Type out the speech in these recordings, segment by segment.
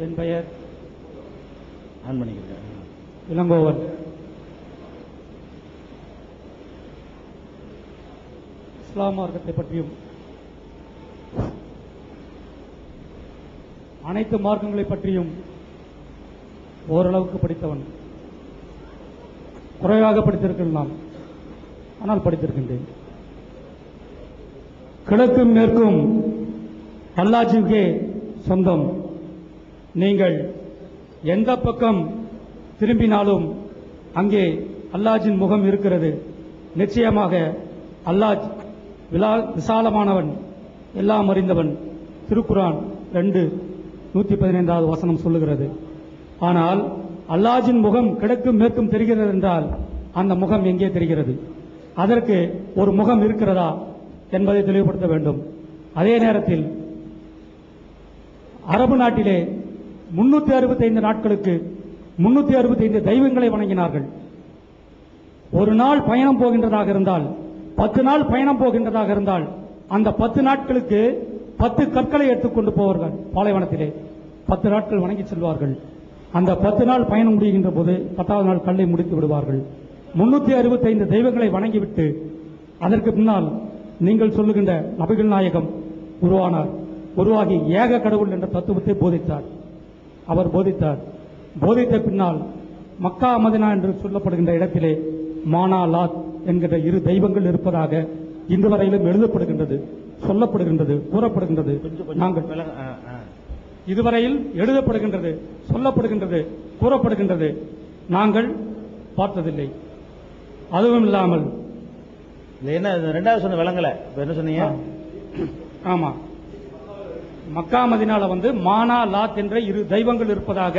என் பெயர் ஆன் பண்ணிக்கிறேன் இளங்கோவன். இஸ்லாம் மார்க்கத்தை பற்றியும் அனைத்து மார்க்கங்களை பற்றியும் ஓரளவுக்கு படித்தவன். குறைவாக படித்திருக்கலாம் ஆனால் படித்திருக்கின்றேன். கிழக்கும் மேற்கும் அல்லாஜிவுக்கே சொந்தம். நீங்கள் எந்த பக்கம் திரும்பினாலும் அங்கே அல்லாஜின் முகம் இருக்கிறது. நிச்சயமாக அல்லாஜ் விலா விசாலமானவன் எல்லாம் அறிந்தவன். திருக்குரான் ரெண்டு நூற்றி பதினைந்தாவது வசனம் சொல்லுகிறது. ஆனால் அல்லாஜின் முகம் கிழக்கும் மேற்கும் தெரிகிறது என்றால் அந்த முகம் எங்கே தெரிகிறது? அதற்கு ஒரு முகம் இருக்கிறதா என்பதை தெளிவுபடுத்த வேண்டும். அதே நேரத்தில் அரபு நாட்டிலே முன்னூத்தி அறுபத்தைந்து நாட்களுக்கு முன்னூத்தி அறுபத்தைந்து தெய்வங்களை வணங்கினார்கள். ஒரு நாள் பயணம் போகின்றதாக இருந்தால் பத்து நாள் பயணம் போகின்றதாக இருந்தால் அந்த பத்து நாட்களுக்கு பத்து கற்களை எடுத்துக்கொண்டு போவார்கள் பாலைவனத்திலே. பத்து நாட்கள் வணங்கி செல்வார்கள். அந்த பத்து நாள் பயணம் முடிகின்ற போது பத்தாவது நாள் கல்லை முடித்து விடுவார்கள். முன்னூத்தி அறுபத்தைந்து தெய்வங்களை வணங்கிவிட்டு அதற்கு பின்னால் நீங்கள் சொல்லுகின்ற நபிகள் நாயகம் உருவானார். உருவாகி ஏக கடவுள் என்ற தத்துவத்தை போதித்தார். அவர் போதித்தார். போதித்த பின்னால் மக்கா மதினா என்று சொல்லப்படுகின்ற இடத்திலே மானா லாத் என்கிற இரு தெய்வங்கள் இருப்பதாக இன்று வரையிலும் எழுதப்படுகின்றது சொல்லப்படுகின்றது கூறப்படுகின்றது. நாங்கள். இதுவரையில் எழுதப்படுகின்றது சொல்லப்படுகின்றது கூறப்படுகின்றது. நாங்கள் பார்த்ததில்லை. அதுவும் இல்லாமல் இல்ல என்ன ரெண்டாவது சொன்ன விளங்கல இப்ப என்ன சொன்னீங்க? ஆமா. மக்கா மதினால வந்து மானா லாத் என்ற இரு தெய்வங்கள் இருப்பதாக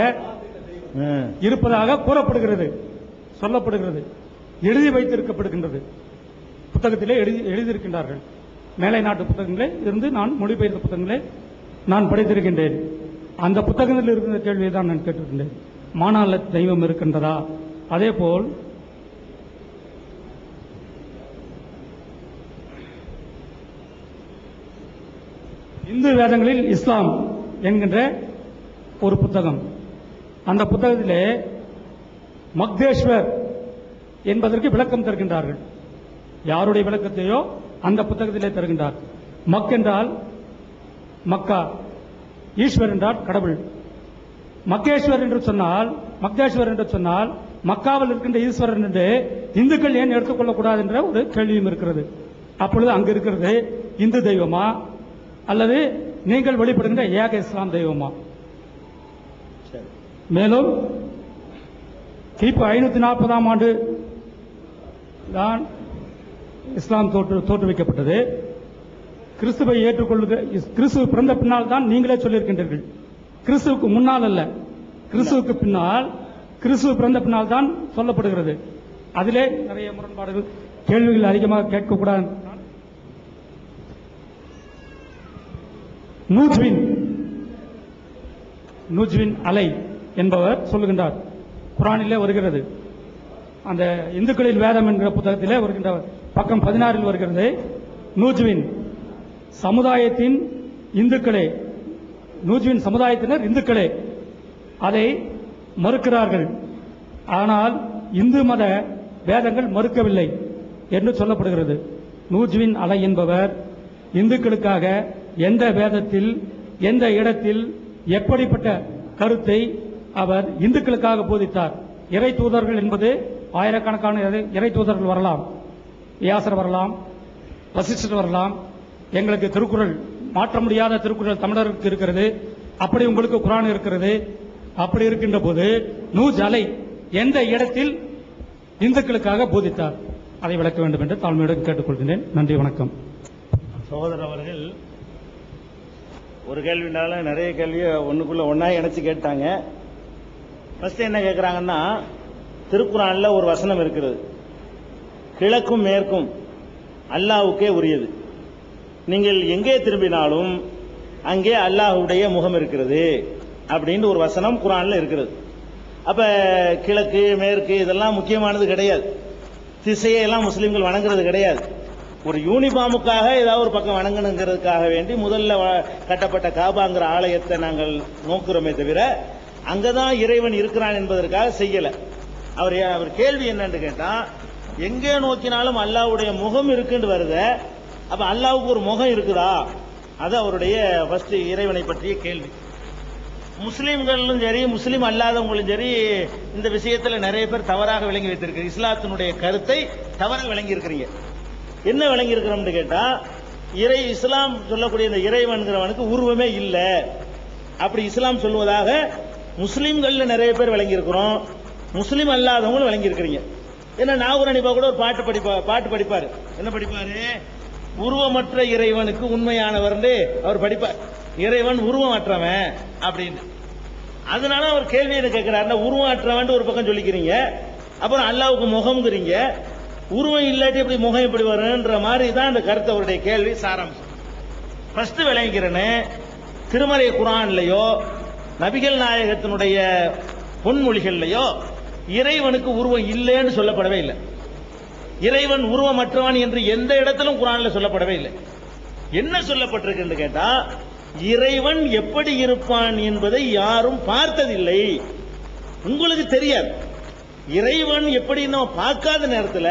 இருப்பதாக கூறப்படுகிறது சொல்லப்படுகிறது எழுதி வைத்திருக்கப்படுகின்றது. புத்தகத்திலே எழுதி எழுதியிருக்கின்றார்கள். மேலை நாட்டு புத்தகங்களே இருந்து நான் மொழிபெயர்த்த புத்தகங்களே நான் படித்திருக்கின்றேன். அந்த புத்தகத்தில் இருக்கின்ற கேள்வியை தான் நான் கேட்டிருக்கின்றேன். மானால தெய்வம் இருக்கின்றதா? அதே போல் இந்து வேதங்களில் இஸ்லாம் என்கின்ற ஒரு புத்தகம். அந்த புத்தகத்திலே மக்தேஸ்வர் என்பதற்கு விளக்கம் தருகின்றார்கள். யாருடைய விளக்கத்தையோ அந்த புத்தகத்திலே தருகின்றார். மக் என்றால் மக்கா ஈஸ்வர் என்றால் கடவுள். மக்கேஸ்வர் என்று சொன்னால் மக்தேஸ்வர் என்று சொன்னால் மக்காவில் இருக்கின்ற ஈஸ்வரன் என்று இந்துக்கள் ஏன் எடுத்துக்கொள்ளக்கூடாது என்ற ஒரு கேள்வியும் இருக்கிறது. அப்பொழுது அங்கு இருக்கிறது இந்து தெய்வமா? அல்லது நீங்கள் வெளிப்படுகின்ற ஏக இஸ்லாம் தெய்வமா? மேலும் கிபி ஐநூத்தி நாற்பதாம் ஆண்டு தான் இஸ்லாம் தோற்று தோற்றுவிக்கப்பட்டது. கிறிஸ்துவை ஏற்றுக்கொள்ளுக கிறிஸ்துவ பிறந்த பின்னால் தான் நீங்களே சொல்லியிருக்கின்றீர்கள். கிறிஸ்துவுக்கு முன்னால் அல்ல. கிறிஸ்துவுக்கு பின்னால் கிறிஸ்துவ பிறந்த பின்னால் தான் சொல்லப்படுகிறது. அதிலே நிறைய முரண்பாடுகள் கேள்விகள் அதிகமாக கேட்கக்கூடாது. நூஜ்வின் நூஜ்வின் அலை என்பவர் சொல்லுகின்றார். குரானிலே வருகிறது. அந்த இந்துக்களின் வேதம் என்கிற புத்தகத்திலே வருகின்ற பக்கம் பதினாறில் வருகிறது. நூஜ்வின் சமுதாயத்தின் இந்துக்களே நூஜ்வின் சமுதாயத்தினர் இந்துக்களே அதை மறுக்கிறார்கள். ஆனால் இந்து மத வேதங்கள் மறுக்கவில்லை என்று சொல்லப்படுகிறது. நூஜ்வின் அலை என்பவர் இந்துக்களுக்காக எந்த வேதத்தில் எந்த இடத்தில் எப்படிப்பட்ட கருத்தை அவர் இந்துக்களுக்காக போதித்தார். இறை தூதர்கள் என்பது ஆயிரக்கணக்கான இறை- தூதர்கள் வரலாம் வியாசர் வரலாம் வசிஷ்டர் வரலாம். எங்களுக்கு திருக்குறள் மாற்ற முடியாத திருக்குறள் தமிழருக்கு இருக்கிறது. அப்படி உங்களுக்கு குரான் இருக்கிறது. அப்படி இருக்கின்ற போது நூ அலை எந்த இடத்தில் இந்துக்களுக்காக போதித்தார்? அதை விளக்க வேண்டும் என்று தாழ்மையுடன் கேட்டுக்கொள்கிறேன் நன்றி வணக்கம். சகோதரர் அவர்கள் ஒரு கேள்வினால நிறைய கேள்வியை ஒண்ணுக்குள்ள ஒன்றா இணைச்சு கேட்டாங்க. ஃபர்ஸ்ட் என்ன கேட்கறாங்கன்னா திருக்குறான்ல ஒரு வசனம் இருக்கிறது. கிழக்கும் மேற்கும் அல்லாவுக்கே உரியது. நீங்கள் எங்கே திரும்பினாலும் அங்கே அல்லாஹ்வுடைய முகம் இருக்கிறது. அப்படின்னு ஒரு வசனம் குரான்ல இருக்கிறது அப்ப கிழக்கு மேற்கு இதெல்லாம் முக்கியமானது கிடையாது. திசையை எல்லாம் முஸ்லிம்கள் வணங்குறது கிடையாது. ஒரு யூனிஃபார்முக்காக ஏதாவது ஒரு பக்கம் வணங்கணுங்கிறதுக்காக வேண்டி முதல்ல வ- கட்டப்பட்ட காபாங்கிற ஆலயத்தை நாங்கள் நோக்குறோமே தவிர அங்கதான் இறைவன் இருக்கிறான் என்பதற்காக செய்யல. அவர் அவர் கேள்வி என்னன்னு கேட்டா எங்கே நோக்கினாலும் அல்லாஹ்வுடைய முகம் இருக்குன்னு வருது அப்ப அல்லாவுக்கு ஒரு முகம் இருக்குதா? அது அவருடைய ஃபர்ஸ்ட் இறைவனை பற்றிய கேள்வி. முஸ்லீம்களும் சரி முஸ்லீம் அல்லாதவங்களும் சரி இந்த விஷயத்துல நிறைய பேர் தவறாக விளங்கி வைத்திருக்கு இஸ்லாத்தினுடைய கருத்தை தவறாக விளங்கி இருக்கிறீங்க. என்ன விளங்கி இருக்கிறோம்னு கேட்டா இறை இஸ்லாம் சொல்லக்கூடிய இந்த இறைவன்கிறவனுக்கு உருவமே இல்லை. அப்படி இஸ்லாம் சொல்வதாக முஸ்லீம்கள்ல நிறைய பேர் விளங்கி இருக்கிறோம் முஸ்லீம் அல்லாதவங்களும் விளங்கி இருக்கிறீங்க ஏன்னா நாகூர் அனிபா கூட ஒரு பாட்டு படிப்பா பாட்டு படிப்பாரு. என்ன படிப்பாரு? உருவமற்ற இறைவனுக்கு உண்மையானவர்னு அவர் படிப்பார். இறைவன் உருவமற்றவன் அப்படின்னு. அதனால அவர் கேள்வி என்ன கேட்கிறாருன்னா உருவமற்றவன் ஒரு பக்கம் சொல்லிக்கிறீங்க அப்புறம் அல்லாவுக்கு முகம்ங்கிறீங்க உருவம் இல்லாட்டி எப்படி முகம் எப்படி வரும்ன்ற மாதிரி தான் அந்த கருத்து அவருடைய கேள்வி சாராம்சம். ஃபர்ஸ்ட் விளங்கிக்கிறேன்னு திருமறை குரான்லையோ நபிகள் நாயகத்தினுடைய பொன்மொழிகள்லையோ இறைவனுக்கு உருவம் இல்லைன்னு சொல்லப்படவே இல்லை. இறைவன் உருவமற்றவன் என்று எந்த இடத்திலும் குரான்ல சொல்லப்படவே இல்லை. என்ன சொல்லப்பட்டிருக்குன்னு கேட்டா இறைவன் எப்படி இருப்பான் என்பதை யாரும் பார்த்ததில்லை. உங்களுக்கு தெரியாது. இறைவன் எப்படி நம்ம பார்க்காத நேரத்துல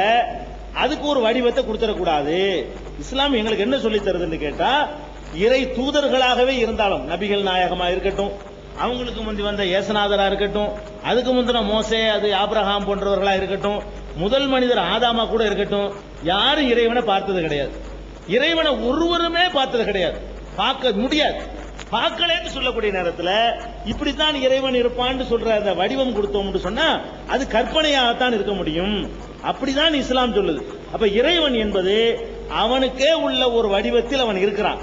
அதுக்கு ஒரு வடிவத்தை கொடுத்துடக்கூடாது இஸ்லாம் எங்களுக்கு என்ன சொல்லி தருதுன்னு கேட்டா இறை தூதர்களாகவே இருந்தாலும் நபிகள் நாயகமா இருக்கட்டும் அவங்களுக்கு முந்தி வந்த ஏசநாதரா இருக்கட்டும் அதுக்கு முந்தின மோசே அது ஆப்ரஹாம் போன்றவர்களா இருக்கட்டும் முதல் மனிதர் ஆதாமா கூட இருக்கட்டும் யாரும் இறைவனை பார்த்தது கிடையாது. இறைவனை ஒருவருமே பார்த்தது கிடையாது. பார்க்க முடியாது. பார்க்கலன்னு சொல்லக்கூடிய நேரத்துல இப்படித்தான் இறைவன் இருப்பான்னு சொல்ற அந்த வடிவம் கொடுத்தோம்னு சொன்னா அது கற்பனையாகத்தான் இருக்க முடியும். அப்படிதான் இஸ்லாம் சொல்லுது. அப்ப இறைவன் என்பது அவனுக்கே உள்ள ஒரு வடிவத்தில் அவன் இருக்கிறான்.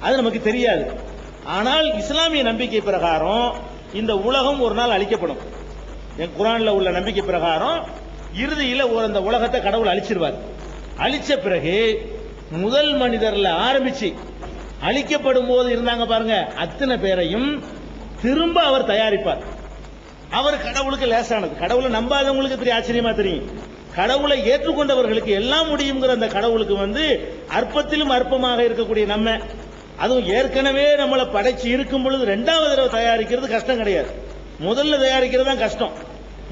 அது நமக்கு தெரியாது. ஆனால் இஸ்லாமிய நம்பிக்கை பிரகாரம் இந்த உலகம் ஒரு நாள் அழிக்கப்படும். என் குரான்ல உள்ள நம்பிக்கை பிரகாரம் இறுதியில ஒரு அந்த உலகத்தை கடவுள் அழிச்சிருவார். அழிச்ச பிறகு முதல் மனிதர்ல ஆரம்பிச்சு அழிக்கப்படும் போது இருந்தாங்க பாருங்க அத்தனை பேரையும் திரும்ப அவர் தயாரிப்பார். அவர் கடவுளுக்கு லேசானது. கடவுளை நம்பாதவங்களுக்கு பெரிய ஆச்சரியமா தெரியும். கடவுளை ஏற்றுக்கொண்டவர்களுக்கு எல்லாம் முடியுங்கிற அந்த கடவுளுக்கு வந்து அற்பத்திலும் அற்பமாக இருக்கக்கூடிய நம்ம அதுவும் ஏற்கனவே நம்மளை படைச்சு இருக்கும் பொழுது ரெண்டாவது தடவை தயாரிக்கிறது கஷ்டம் கிடையாது. முதல்ல தயாரிக்கிறது தான் கஷ்டம்.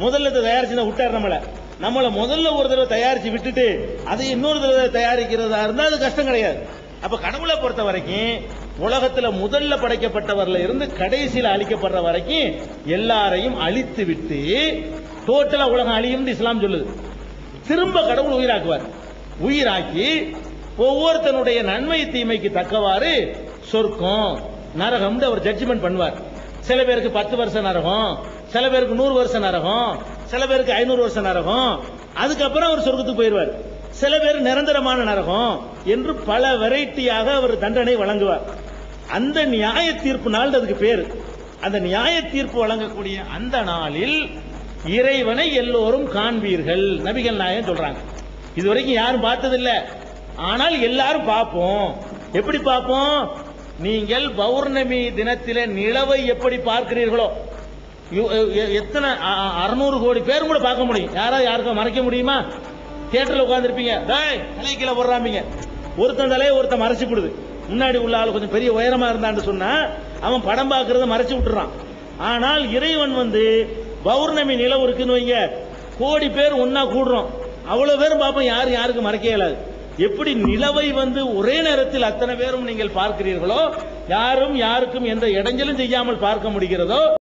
முதல்ல தயாரிச்சுன்னா விட்டார் நம்மளை. நம்மளை முதல்ல ஒரு தடவை தயாரிச்சு விட்டுட்டு அதை இன்னொரு தடவை தயாரிக்கிறதா இருந்தால் அது கஷ்டம் கிடையாது. அப்ப கடவுளை பொறுத்த வரைக்கும் உலகத்துல முதல்ல படைக்கப்பட்டவர்ல இருந்து கடைசியில அழிக்கப்படுற வரைக்கும் எல்லாரையும் அழித்து விட்டு டோட்டலா உலகம் அழியும் இஸ்லாம் சொல்லுது. திரும்ப கடவுள் உயிராக்குவார். உயிராக்கி ஒவ்வொருத்தனுடைய நன்மை தீமைக்கு தக்கவாறு சொர்க்கம் நரகம் அவர் ஜட்ஜ்மெண்ட் பண்ணுவார். சில பேருக்கு பத்து வருஷம் நரகம் சில பேருக்கு நூறு வருஷம் நரகம் சில பேருக்கு ஐநூறு வருஷம் நரகம் அதுக்கப்புறம் அவர் சொர்க்கத்துக்கு போயிடுவார். சில பேர் நிரந்தரமான நரகம் என்று பல வெரைட்டியாக அவர் தண்டனை வழங்குவார். அந்த நியாய தீர்ப்பு நாள் அதுக்கு பேர். அந்த நியாய தீர்ப்பு வழங்கக்கூடிய அந்த நாளில் இறைவனை எல்லோரும் காண்பீர்கள். நபிகள் நாயகம் சொல்றாங்க. இதுவரைக்கும் யாரும் பார்த்ததில்ல. ஆனால் எல்லாரும் பார்ப்போம். எப்படி பார்ப்போம்? நீங்கள் பௌர்ணமி தினத்திலே நிலவை எப்படி பார்க்கிறீர்களோ? எத்தனை அறுநூறு கோடி பேரும் கூட பார்க்க முடியும். யாராவது யாருக்கும் மறைக்க முடியுமா? தியேட்டர்ல உட்காந்துருப்பீங்க டேய் தலை கீழே போடுறாமீங்க. ஒருத்தன் தலையை ஒருத்தன் மறைச்சு விடுது. முன்னாடி உள்ள ஆள் கொஞ்சம் பெரிய உயரமா இருந்தான்னு சொன்னா அவன் படம் பார்க்கறத மறைச்சு விட்டுறான். ஆனால் இறைவன் வந்து பௌர்ணமி நிலவு இருக்குன்னு வைங்க. கோடி பேர் ஒன்னா கூடுறோம். அவ்வளவு பேரும் பார்ப்போம் யாரும் யாருக்கு மறைக்க இயலாது எப்படி நிலவை வந்து ஒரே நேரத்தில் அத்தனை பேரும் நீங்கள் பார்க்கிறீர்களோ யாரும் யாருக்கும் எந்த இடைஞ்சலும் செய்யாமல் பார்க்க முடிகிறதோ